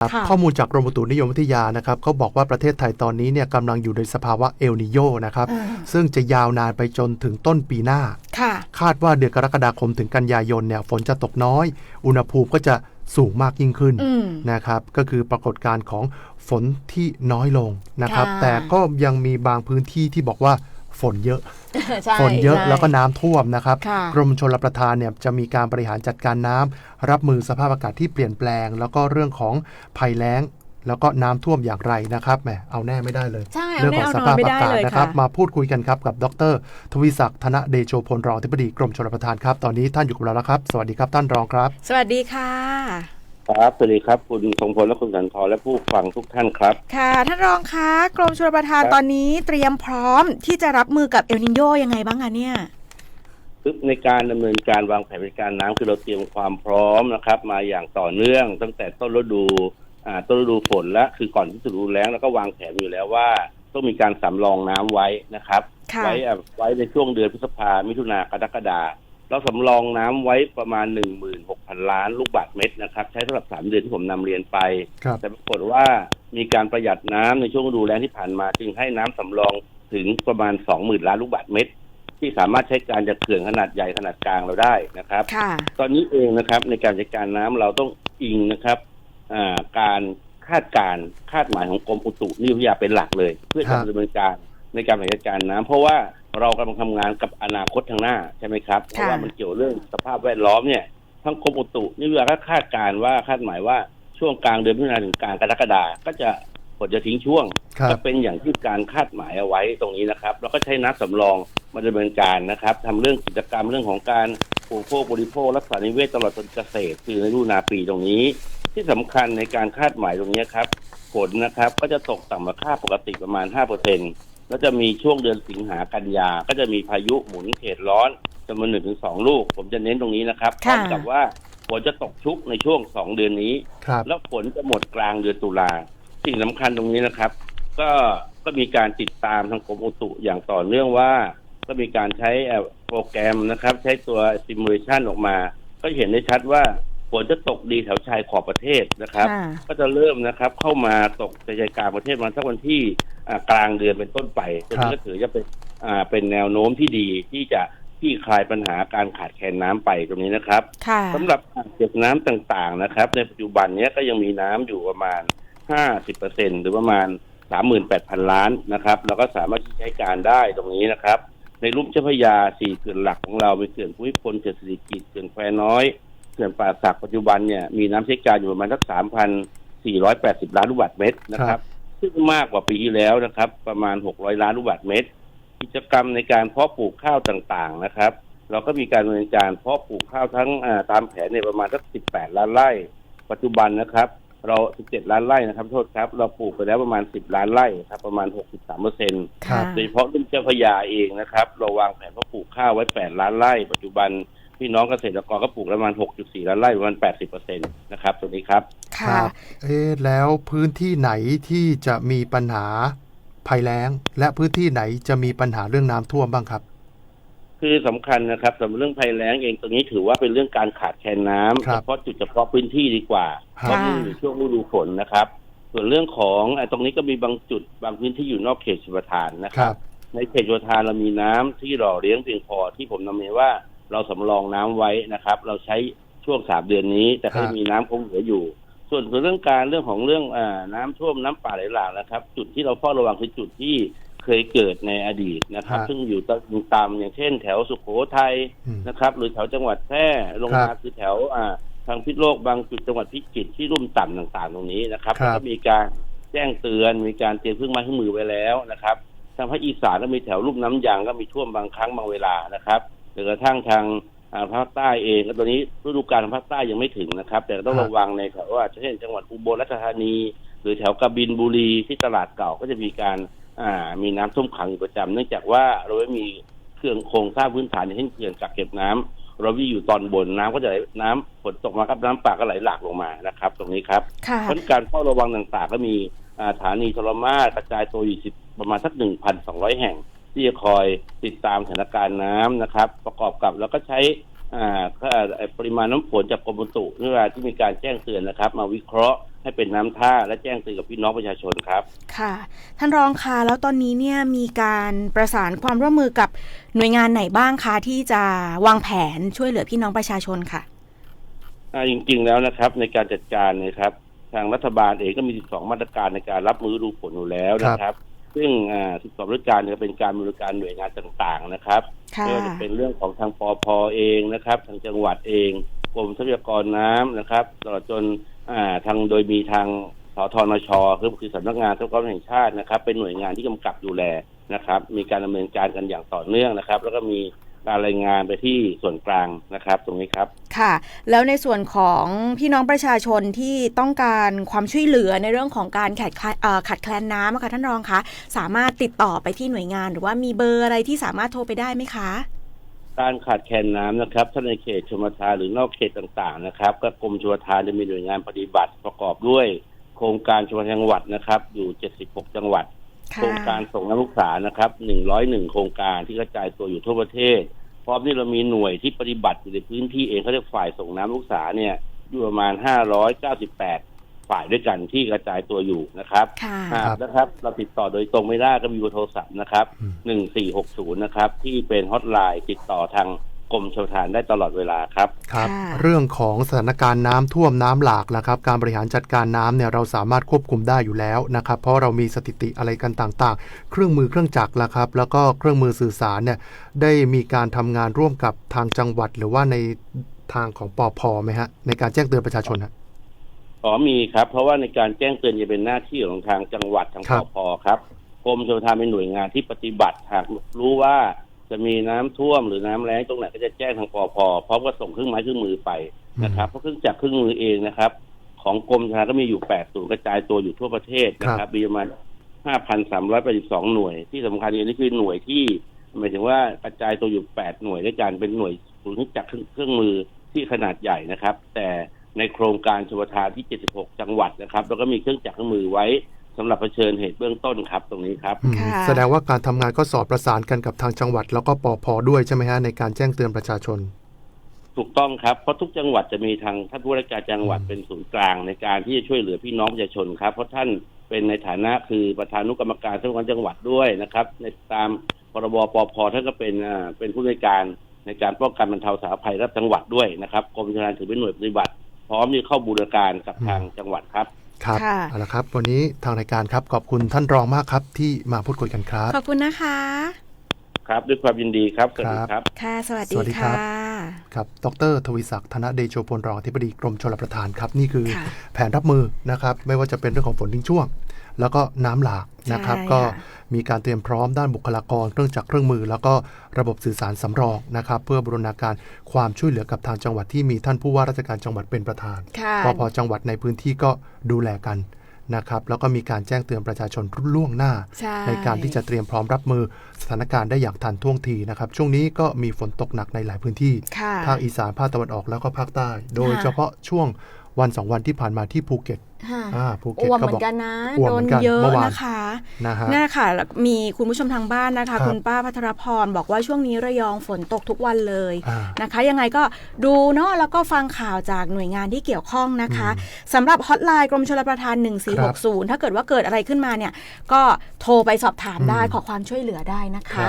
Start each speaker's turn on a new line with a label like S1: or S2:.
S1: ครับ
S2: ค่ะ
S1: ข้อมูลจากกรมอุตุนิยมวิทยานะครับเขาบอกว่าประเทศไทยตอนนี้เนี่ยกำลังอยู่ในสภาวะเอลนิโยนะครับ
S2: อ่า
S1: ซึ่งจะยาวนานไปจนถึงต้นปีหน้า
S2: ค่ะ
S1: คาดว่าเดือนกรกฎาคมถึงกันยายนเนี่ยฝนจะตกน้อย อุณหภูมิก็จะสูงมากยิ่งขึ้น
S2: อืม
S1: นะครับ ก็คือปรากฏการณ์ของฝนที่น้อยลงนะครับ
S2: ค่ะ
S1: แต่ก็ยังมีบางพื้นที่ที่บอกว่า ฝนเยอะ
S2: ใช่
S1: ฝนเยอะ
S2: ใช่
S1: แล้วก็น้ำท่วมนะครับ
S2: ค่ะ
S1: กรมชลประทานเนี่ยจะมีการบริหารจัดการน้ำรับมือสภาพอากาศที่เปลี่ยนแปลง แล้วก็เรื่องของภัยแล้งแล้วก็น้ำท่วมอย่างไรนะครับแหมเอาแน่ไม่ได้เลย
S2: ใช่
S1: เรื่อง
S2: แน่
S1: ของ
S2: เอา
S1: ส
S2: นอ
S1: ภานพ
S2: ไม่
S1: อา
S2: ได้
S1: กาศ
S2: เลย
S1: นะครับ
S2: ค่ะ
S1: มาพูดคุยกันครับกับดร ทวีศักดิ์ธนเดโชพลรองอธิบดีกรมชลประทานครับ ตอนนี้ท่านอยู่กับเราแล้วครับ สวัสดีครับท่านรองครับ
S2: สวัสดีค่ะ
S3: ครับสวัสดีครับ คุณทรงพลและคุณสันทรและผู้ฟังทุกท่านครับ
S2: ค่ะ ท่านรองคะกรมชลประทาน
S3: ครับ
S2: ตอนนี้เตรียมพร้อมที่จะรับมือกับเอลนิโยยังไงบ้างคะเนี่ย
S3: คือในการดำเนินการวางแผนบริการน้ำคือเราเตรียมความพร้อมนะครับ มาอย่างต่อเนื่อง ตั้งแต่ต้นฤดูอ่าต้นฤดูฝนและคือก่อนที่จะฤดูแล้งแล้วก็วางแผนอยู่แล้วว่า ต้องมีการสำรองน้ำไว้นะครับ
S2: ค่ะ
S3: ไว้อะไว้ในช่วงเดือนพฤษภามิถุนากรกฎา เราสำรองน้ำไว้ประมาณ16,000ล้านลูกบาศก์เมตรนะครับ ใช้สำหรับสามเดือนที่ผมนำเรียนไป
S1: ครับ
S3: แต่ปรากฏว่ามีการประหยัดน้ำในช่วงฤดูแล้งที่ผ่านมา จึงให้น้ำสำรองถึงประมาณ20,000ล้านลูกบาศก์เมตร ที่สามารถใช้การจากเขื่อนขนาดใหญ่ขนาดกลางเราได้นะครับ
S2: ค่ะ
S3: ตอนนี้เองนะครับในการจัดการน้ำเราต้องอิงนะครับอ่าการคาดการณ์คาดหมายของกรมอุตุนิยมวิทยาเป็นหลักเลย เพื่อ
S1: ครั
S3: จะ
S1: บ
S3: ดำเนินการในการบริหารจัดการน้ำเพราะว่า เรากำลังทำงานกับอนาคตทางหน้าใช่ไหมครับ เพราะว่ามันเกี่ยวเรื่องสภาพแวดล้อมเนี่ยทั้งกรมอุตุนิยมวิทยาก็คาดการณ์ว่าคาดหมายว่าช่วงกลางเดือนมิถุนายนถึงกลางกรกฎาก็จะฝนจะทิ้งช่วง
S1: ครับ
S3: จะเป็นอย่างที่การคาดหมายเอาไว้ตรงนี้นะครับ แล้วก็ใช้น้ำสำรองมาดำเนินการนะครับทำเรื่องกิจกรรมเรื่องของการปลูกโภคบริโภครักษานิเวศตลอดจนเกษตร คือในฤดูนาปีตรงนี้ ที่สำคัญในการคาดหมายตรงนี้ครับ ฝนนะครับ ก็จะตกต่ำกว่าค่าปกติประมาณ5%แล้ วจะมีช่วงเดือนสิงหากันยา ก็จะมีพายุหมุนเขตร้อนจำนวนหนึ่งถึงสองลูก ผมจะเน้นตรงนี้นะครับพร้อ
S2: ค่ะ
S3: มกับว่าฝนจะตกชุกในช่วงสองเดือนนี้
S1: ครับ
S3: แล้วฝนจะหมดกลางเดือนตุลาสิ่งสำคัญตรงนี้นะครับ ก็ก็มีการติดตามทางกรมอุตุอย่างต่อเนื่องว่า ก็มีการใช้เอ่อโปรแกรมนะครับ ใช้ตัวซิมูเลชันออกมา ก็เห็นได้ชัดว่าฝนจะตกดีแถวชายขอบประเทศนะครับ
S2: ค่ะ
S3: ก็จะเริ่มนะครับเข้ามาตกในใจกลางประเทศมาสักวันที่อ่ากลางเดือนเป็นต้นไปตรงนี้ก็ถือจะเป็นอ่าเป็นแนวโน้มที่ดีที่จะที่คลายปัญหาการขาดแคลนน้ำไปตรงนี้นะครับ
S2: ค่ะ
S3: สำหรับอ่างเก็บน้ำต่างๆนะครับ ในปัจจุบันเนี้ยก็ยังมีน้ำอยู่ประมาณ 50%หรือประมาณ 38,000 ล้านนะครับแล้วก็สามารถที่ใช้การได้ตรงนี้นะครับ ในลุ่มเจ้าพระยาสี่เขื่อนหลักของเราเป็นเขื่อนภูมิพลเขื่อนสิริกิติ์เขื่อนแควน้อยเขื่อนป่าสักปัจจุบันเนี่ยมีน้ำใช้การอยู่ประมาณสัก3,480 ล้านลูกบาศก์เมตรนะครับ ซึ่งมากกว่าปีที่แล้วนะครับ ประมาณ 600 ล้านลูกบาศก์เมตร กิจกรรมในการเพาะปลูกข้าวต่างๆนะครับ เราก็มีการดำเนินการเพาะปลูกข้าวทั้งอ่าตามแผนในยประมาณสัก 18 ล้านไร่ ปัจจุบันนะครับ เรา 17 ล้านไร่นะครับโทษครับ เราปลูกไปแล้วประมาณ 10 ล้านไร่ครับประมาณ 63เปอร์เซ็นต์
S1: ครับ
S3: โดยเฉพาะรุ่มเจ้าพระยาเองนะครับ เราวางแผนเพาะปลูกข้าวไว้ 8 ล้านไร่ ปัจจุบัน พี่น้องเกษตรกรก็ปลูกประมาณ 6.4 ล้านไร่ประมาณ 80เปอร์เซ็นต์นะครับตรงนี้ครับ
S1: ค
S2: ค่ะ
S1: รับเอ๊ะแล้วพื้นที่ไหนที่จะมีปัญหาภัยแล้ง และพื้นที่ไหนจะมีปัญหาเรื่องน้ำท่วมบ้างครับ
S3: คือสำคัญนะครับสำหรับเรื่องภัยแล้งเองตรงนี้ถือว่าเป็นเรื่องการขาดแคลนน้ำ
S1: ครับ
S3: เฉพาะจุดเฉพาะพื้นที่ดีกว่า
S1: ครับ
S3: เพราะนี่อยู่ช่วงฤดูฝนนะครับ ส่วนเรื่องของไอ้ตรงนี้ก็มีบางจุดบางพื้นที่อยู่นอกเขตชลประทานนะ
S1: ค
S3: ครั
S1: รับบ
S3: ในเขตชลประทานเรามีน้ำที่หล่อเลี้ยงเพียงพอที่ผมนำเรียนว่า เราสำรองน้ำไว้นะครับ เราใช้ช่วงสามเดือนนี้ แต่ก็
S1: ครั
S3: จะ
S1: บ
S3: มีน้ำคงเหลืออยู่ ส่วนเรื่องการเรื่องของเรื่องอ่าน้ำท่วมน้ำป่าไหลหลากนะครับ จุดที่เราเฝ้าระวังคือจุดที่เคยเกิดในอดีตนะครับ
S1: ครับ
S3: ซึ่งอยู่ตามตามอย่างเช่น แถวสุโขทัย
S1: อืม
S3: นะครับ หรือแถวจังหวัดแพร่ลง
S1: ครั
S3: มา
S1: บ
S3: คือแถวอ่าทางพิษณุโลกบางจุดจังหวัดพิจิตรที่รุ่มต่ำต่างๆ ตรงนี้นะครับ
S1: ครับ
S3: แล้วก็มีการแจ้งเตือนมีการเตรียมเครื่องไม้เครื่องมือไว้แล้วนะครับทางภาคอีสานก็มีแถวลุ่มน้ำยางก็มีท่วมบางครั้งบางเวลานะครับ หรือกระทั่งทางอ่าภาคใต้เองก็ตอนนี้ฤดูกาลของภาคใต้ยังไม่ถึงนะครับ แต่ก็ต้อง
S1: ครับ
S3: ระวังในแถวว่าเช่นจังหวัดอุบลราชธานี หรือแถวกบินบุรีที่ตลาดเก่าก็จะมีการอ่ามีน้ำท่วมขังอยู่ประจำเนื่องจากว่าเราไม่มีเครื่องโครงสร้างพื้นฐานอย่างเช่นเขื่อนกักเก็บน้ำเราวิ่งอยู่ตอนบนน้ำก็จะไหลน้ำฝนตกมาครับน้ำป่าก็ไหลหลากลงมานะครับ ตรงนี้ครับ
S2: ค่ะ
S3: เพราะฉะนั้นการเฝ้าระวังต่างๆ ก็มีอ่าฐานีโทรมาศกระจายตัวอยู่สิบประมาณสักหนึ่งพันสองร้อยแห่ง ที่จะคอยติดตามสถานการณ์น้ำนะครับ ประกอบกับแล้วก็ใช้อ่าก็ปริมาณน้ำฝนจากกรมอุตุเวลาที่มีการแจ้งเตือนนะครับ มาวิเคราะห์ให้เป็นน้ำท่าและแจ้งเตือนกับพี่น้องประชาชนครับ
S2: ค่ะ ท่านรองคะแล้วตอนนี้เนี่ยมีการประสานความร่วมมือกับหน่วยงานไหนบ้างคะที่จะวางแผนช่วยเหลือพี่น้องประชาชนค่ะ
S3: อ่าจริงๆแล้วนะครับ ในการจัดการเนะครับ ทางรัฐบาลเองก็มี 12 มาตรการในการรับมือดูฝนอยู่แล้วนะครับ ซึ่งอ่า12มาตรการเนี่ยเป็นการบริการหน่วยงานต่างๆนะครับ
S2: ค่ะ
S3: ไม่ว่าจะเป็นเรื่องของทางปอพเองนะครับ ทางจังหวัดเองกรมทรัพยากรน้ำนะครับตลอดจนอ่าทางโดยมีทางสทนชคือคือสำนักงานทรัพยากรแห่งชาตินะครับ เป็นหน่วยงานที่กำกับดูแลนะครับ มีการดำเนินการกันอย่างต่อเนื่องนะครับ แล้วก็มีกา รรายงานไปที่ส่วนกลางนะครับ ตรงนี้ครับ
S2: ค่ะ แล้วในส่วนของพี่น้องประชาชนที่ต้องการความช่วยเหลือในเรื่องของการขาดแคลนเอ่อขาดแคลนน้ำอะค่ะท่านรองคะสามารถติดต่อไปที่หน่วยงาน หรือว่ามีเบอร์อะไรที่สามารถโทรไปได้ไหมคะ
S3: การขาดแคลนน้ำนะครับ ถ้าในเขตชมทานหรือนอกเขตต่างๆนะครับ ก็กรมชลประทานจะมีหน่วยงานปฏิบัติประกอบด้วย โครงการชลประทานจังหวัดนะครับ อยู่ 76 จังหวัด โครงการส่งน้ำลูกสานะครับ101โครงการที่กระจายตัวอยู่ทั่วประเทศ พร้อมที่เรามีหน่วยที่ปฏิบัติอยู่ในพื้นที่เองเขาเรียกฝ่ายส่งน้ำลูกสาเนี่ยอยู่ประมาณ598ฝ่ายด้วยกันที่กระจายตัวอยู่นะครับ
S2: ค่ะ
S3: หากนะครับ เราติดต่อโดยตรงไม่ได้ก็มีเบอร์โทรศัพท์นะครับ
S1: อืม
S3: 1460นะครับ ที่เป็นฮอตไลน์ติดต่อทาง กรมชลประทานได้ตลอดเวลาครับ
S1: ครับ
S2: ค่ะ
S1: เรื่องของสถานการณ์น้ำท่วมน้ำหลากนะครับ การบริหารจัดการน้ำเนี่ยเราสามารถควบคุมได้อยู่แล้วนะครับ เพราะเรามีสถิติอะไรกันต่างๆ เครื่องมือเครื่องจักรละครับ แล้วก็เครื่องมือสื่อสารเนี่ยได้มีการทำงานร่วมกับทางจังหวัดหรือว่าในทางของปอพไหมฮะในการแจ้งเตือนประชาชนฮะ
S3: อ๋อมีครับ เพราะว่าในการแจ้งเตือนจะเป็นหน้าที่ของทางจังหวัดทาง
S1: ครั
S3: ป
S1: บ
S3: พครับกรมชลประทานเป็นหน่วยงานที่ปฏิบัติหากรู้ว่า จะมีน้ำท่วมหรือน้ำแล้งตรงไหนก็จะแจ้งทางปพพร้อมกับส่งเครื่องไม้เครื่องมือไปนะครับเพราะเครื่องจักรเครื่องมือเองนะครับ ของกรมชลประทานก็มีอยู่8ศูนย์กระจายตัวอยู่ทั่วประเทศนะครับมีประมาณ5,382หน่วยที่สำคัญอันนี้คือหน่วยที่หมายถึงว่ากระจายตัวอยู่8หน่วยด้วยกันเป็นหน่วยศูนย์เครื่องจักรเครื่องมือที่ขนาดใหญ่นะครับ แต่ในโครงการชลประทานที่ 76 จังหวัดนะครับ แล้วก็มีเครื่องจักรเครื่องมือไว้ สำหรับเผชิญเหตุเบื้องต้นครับตรงนี้ครับ
S1: อืม
S2: ค่ะ
S1: แสดงว่าการทำงานก็สอดประสานกันกับทางจังหวัด แล้วก็ปอพด้วยใช่ไหมฮะในการแจ้งเตือนประชาชน
S3: ถูกต้องครับเพราะทุกจังหวัดจะมีทางท่านผู้ว่าราชการจังหวัด
S1: อืม
S3: เป็นศูนย์กลางในการที่จะช่วยเหลือพี่น้องประชาชนครับเพราะท่านเป็นในฐานะคือประธานุกรรมการทรัพยากรจังหวัดด้วยนะครับ ในตามพรบปพท่านก็เป็นอ่าเป็นผู้ในวยการในการป้องกันบรรเทาสาธารณภัยรับจังหวัดด้วยนะครับกรมชลประทานถือเป็นหน่วยปฏิบัติ พร้อมที่เข้าบูรณาการกับทางจังหวัดครับ
S1: ครับ
S2: ค่ะ
S1: เอาละครับ วันนี้ทางรายการครับขอบคุณท่านรองมากครับที่มาพูดคุยกันครับ
S2: ขอบคุณนะคะ
S3: ครับด้วยความยินดีครับ สวัสดีครับ
S2: ค่ะ สวัส
S1: ส
S2: ดี
S1: วัสดีครั
S2: ค่ะ
S1: บ ครับ ดร ทวีศักดิ์ ธนเดโชพลรองอธิบดีกรมชลประทานครับ นี่คือ
S2: ค่ะ
S1: แผนรับมือนะครับ ไม่ว่าจะเป็นเรื่องของฝนทิ้งช่วง แล้วก็น้ำหลากนะครับ
S2: ใช่
S1: ก็
S2: ค่ะ
S1: มีการเตรียมพร้อมด้านบุคลากร เครื่องจักรเครื่องมือ แล้วก็ระบบสื่อสารสำรองนะครับ เพื่อบรูรณาการความช่วยเหลือกับทางจังหวัดที่มีท่านผู้ว่าราชการจังหวัดเป็นประธาน
S2: ค่ะ
S1: ปพจังหวัดในพื้นที่ก็ดูแลกัน นะครับแล้วก็มีการแจ้งเตือนประชาชนล่วงหน้า
S2: ใช่
S1: ในการที่จะเตรียมพร้อมรับมือสถานการณ์ได้อย่างทันท่วงทีนะครับ ช่วงนี้ก็มีฝนตกหนักในหลายพื้นที่
S2: ค่ะ
S1: ภาคอีสานภาคตะวันออกแล้วก็ภาคใต้ โดย
S2: ค่ะ
S1: เฉพาะช่วง วันสองวันที่ผ่านมาที่ภูเก็ต
S2: ค่ะ
S1: อ่าภูเก็ต
S2: อ้วม
S1: ก็
S2: เหมื
S1: บ
S2: อ
S1: อก
S2: นกันนะ
S1: อ้วม
S2: โด
S1: เหมื
S2: น
S1: อนกัน
S2: เยอะ
S1: เมื่อวาน
S2: นะคะ
S1: นะฮะ
S2: นี่นค่ะแล้วมีคุณผู้ชมทางบ้านนะคะ
S1: ครับ
S2: คุณป้าพัทรพรบอกว่าช่วงนี้ระยองฝนตกทุกวันเลย
S1: อ่า
S2: นะคะ ยังไงก็ดูเนาะแล้วก็ฟังข่าวจากหน่วยงานที่เกี่ยวข้องนะคะ
S1: อืม
S2: สำหรับฮอตไลน์กรมชลประทาน 1460 ถ้าเกิดว่าเกิดอะไรขึ้นมาเนี่ย ก็โทรไปสอบถามได้
S1: อืม
S2: ขอความช่วยเหลือได้นะ
S1: ครั
S2: คะ
S1: บ